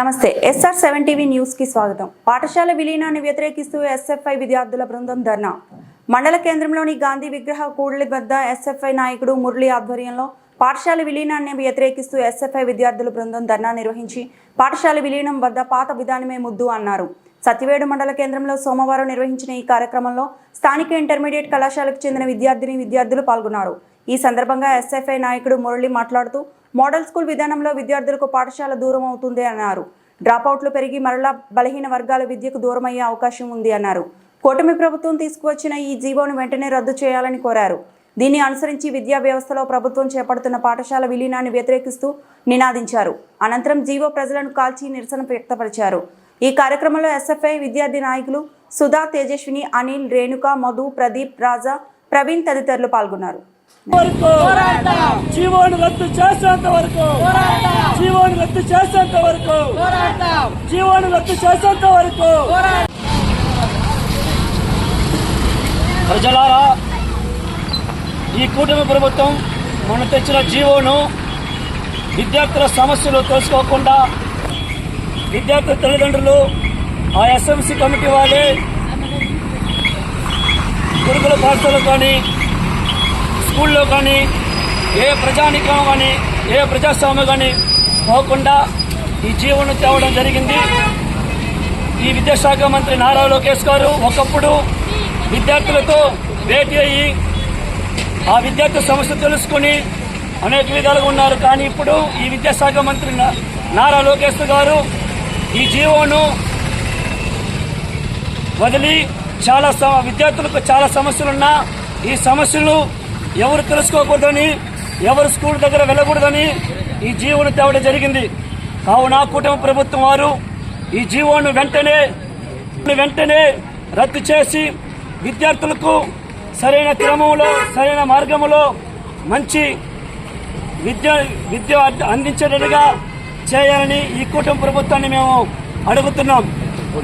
నమస్తే SR seven TV న్యూస్కి స్వాగతం. పాఠశాల విలీనాన్ని వ్యతిరేకిస్తూ ఎస్ఎఫ్ఐ విద్యార్థుల బృందం ధర్నా. మండల కేంద్రంలోని గాంధీ విగ్రహ కూడలి వద్ద ఎస్ఎఫ్ఐ నాయకుడు మురళి ఆధ్వర్యంలో పాఠశాల విలీనాన్ని వ్యతిరేకిస్తూ ఎస్ఎఫ్ఐ విద్యార్థుల బృందం ధర్నా నిర్వహించి పాఠశాల విలీనం వద్ద పాత విధానమే ముద్దు అన్నారు. సత్యవేడు మండల కేంద్రంలో సోమవారం నిర్వహించిన ఈ కార్యక్రమంలో స్థానిక ఇంటర్మీడియట్ కళాశాలకు చెందిన విద్యార్థిని విద్యార్థులు పాల్గొన్నారు. ఈ సందర్భంగా ఎస్ఎఫ్ఐ నాయకుడు మురళి మాట్లాడుతూ మోడల్ స్కూల్ విధానంలో విద్యార్థులకు పాఠశాల దూరం అవుతుంది అన్నారు. డ్రాపౌట్లు పెరిగి మరలా బలహీన వర్గాల విద్యకు దూరమయ్యే అవకాశం ఉంది అన్నారు. కూటమి ప్రభుత్వం తీసుకువచ్చిన ఈ జీవోను వెంటనే రద్దు చేయాలని కోరారు. దీన్ని అనుసరించి విద్యా వ్యవస్థలో ప్రభుత్వం చేపడుతున్న పాఠశాల విలీనాన్ని వ్యతిరేకిస్తూ నినాదించారు. అనంతరం జీవో ప్రజలను కాల్చి నిరసన వ్యక్తపరిచారు. ఈ కార్యక్రమంలో ఎస్ఎఫ్ఐ విద్యార్థి నాయకులు సుధా తేజస్విని అనిల్ రేణుక మధు ప్రదీప్ రాజా ప్రవీణ్ తదితరులు పాల్గొన్నారు. వరకు. జీవోను రద్దు చేసేంత వరకు. జీవోని రద్దు చేసేంత వరకు. జీవోని రద్దు చేసేంత వరకు. ప్రజలారా ఈ కూటమి ప్రభుత్వం మనం తెచ్చిన జీవోను విద్యార్థుల సమస్యలు తెలుసుకోకుండా విద్యార్థుల తల్లిదండ్రులు ఆ ఎస్ఎంసీ కమిటీ వాళ్ళే గురుకుల పాఠశాలలు కానీ స్కూల్లో కానీ ఏ ప్రజానికం కానీ ఏ ప్రజాస్వామ్యం కానీ పోకుండా ఈ జీవనం తేవడం జరిగింది. ఈ విద్యాశాఖ మంత్రి నారా లోకేష్ గారు ఒకప్పుడు విద్యార్థులతో భేటీ అయ్యి ఆ విద్యార్థి సమస్య తెలుసుకుని అనేక విధాలుగా ఉన్నారు. కానీ ఇప్పుడు ఈ విద్యాశాఖ మంత్రి నారా లోకేష్ గారు ఈ జీవోను వదిలి చాలా విద్యార్థులకు చాలా సమస్యలున్నా ఈ సమస్యలు ఎవరు తెలుసుకోకూడదని ఎవరు స్కూల్ దగ్గర వెళ్ళకూడదని ఈ జీవోను తేవడం జరిగింది. కావున కుటుంబ ప్రభుత్వం వారు ఈ జీవోను వెంటనే వెంటనే రద్దు చేసి విద్యార్థులకు సరైన క్రమంలో సరైన మార్గంలో మంచి విద్య విద్య అందించేటట్టుగా చేయాలని ఈ కూటమి ప్రభుత్వాన్ని మేము అడుగుతున్నాం.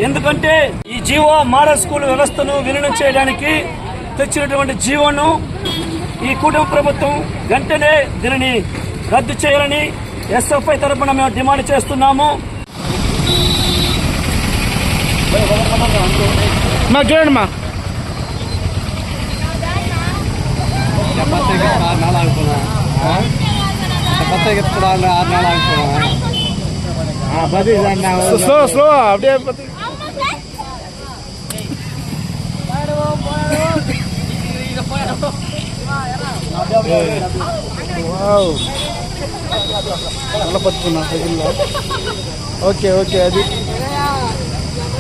ఎందుకంటే ఈ జీవో మోడల్ స్కూల్ వ్యవస్థను విలీనం చేయడానికి తెచ్చినటువంటి జీవోను ఈ కూటమి ప్రభుత్వం వెంటనే దీనిని రద్దు చేయాలని ఎస్ఎఫ్ఐ తరపున మేము డిమాండ్ చేస్తున్నాము మా చూడండి మా స్లో స్లో அப்படியே నల్ల పట్టుకున్నా సైకిల్లో ఓకే ఓకే అది.